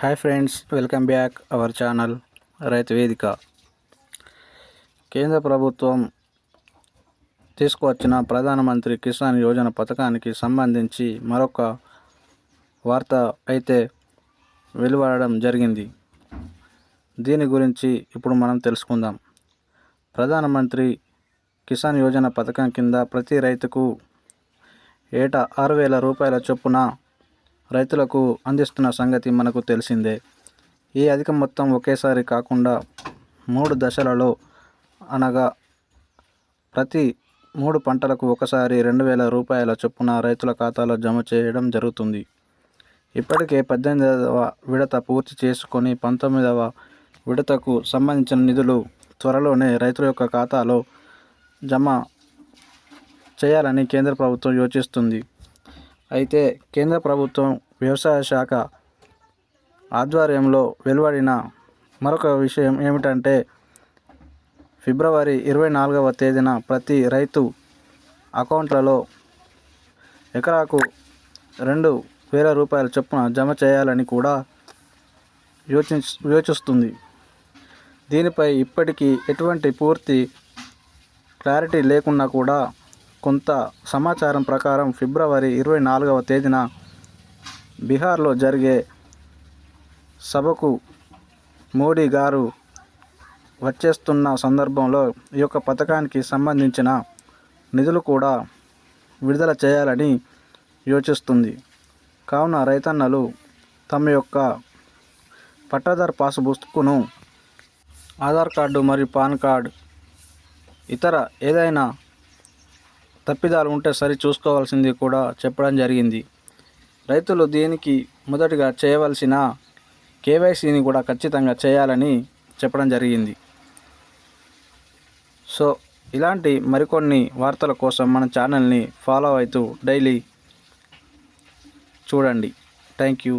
Hi friends welcome back our channel Rythu Vedika. కేంద్ర ప్రభుత్వం తీసుకువచ్చిన ప్రధానమంత్రి కిసాన్ యోజన పథకానికి సంబంధించి మరొక వార్త అయితే వెలువడడం జరిగింది. దీని గురించి ఇప్పుడు మనం తెలుసుకుందాం. ప్రధానమంత్రి కిసాన్ యోజన పథకం కింద ప్రతి రైతుకు ఏటా ఆరు వేల రూపాయల చొప్పున రైతులకు అందిస్తున్న సంగతి మనకు తెలిసిందే. ఈ అధిక మొత్తం ఒకేసారి కాకుండా మూడు దశలలో అనగా ప్రతి మూడు పంటలకు ఒకసారి రెండు వేల రూపాయల చొప్పున రైతుల ఖాతాలో జమ చేయడం జరుగుతుంది. ఇప్పటికే పద్దెనిమిదవ విడత పూర్తి చేసుకొని పంతొమ్మిదవ విడతకు సంబంధించిన నిధులు త్వరలోనే రైతుల యొక్క ఖాతాలో జమ చేయాలని కేంద్ర ప్రభుత్వం యోచిస్తుంది. అయితే కేంద్ర ప్రభుత్వం వ్యవసాయ శాఖ ఆధ్వర్యంలో వెలువడిన మరొక విషయం ఏమిటంటే ఫిబ్రవరి ఇరవై నాలుగవ తేదీన ప్రతి రైతు అకౌంట్లలో ఎకరాకు రెండు వేల రూపాయల చొప్పున జమ చేయాలని కూడా యోచి యోచిస్తుంది. దీనిపై ఇప్పటికీ ఎటువంటి పూర్తి క్లారిటీ లేకున్నా కూడా కొంత సమాచారం ప్రకారం ఫిబ్రవరి ఇరవై నాలుగవ తేదీన బీహార్లో జరిగే సభకు మోడీ గారు వచ్చేస్తున్న సందర్భంలో ఈ యొక్క పథకానికి సంబంధించిన నిధులు కూడా విడుదల చేయాలని యోచిస్తుంది. కావున రైతన్నలు తమ యొక్క పట్టాదారు పాసు పుస్తకును ఆధార్ కార్డు మరియు పాన్ కార్డు ఇతర ఏదైనా తప్పిదాలు ఉంటే సరి చూసుకోవాల్సింది కూడా చెప్పడం జరిగింది. రైతులు దీనికి మొదటిగా చేయవలసిన కేవైసీని కూడా ఖచ్చితంగా చేయాలని చెప్పడం జరిగింది. సో ఇలాంటి మరికొన్ని వార్తల కోసం మన ఛానల్ని ఫాలో అవుతూ డైలీ చూడండి. Thank you.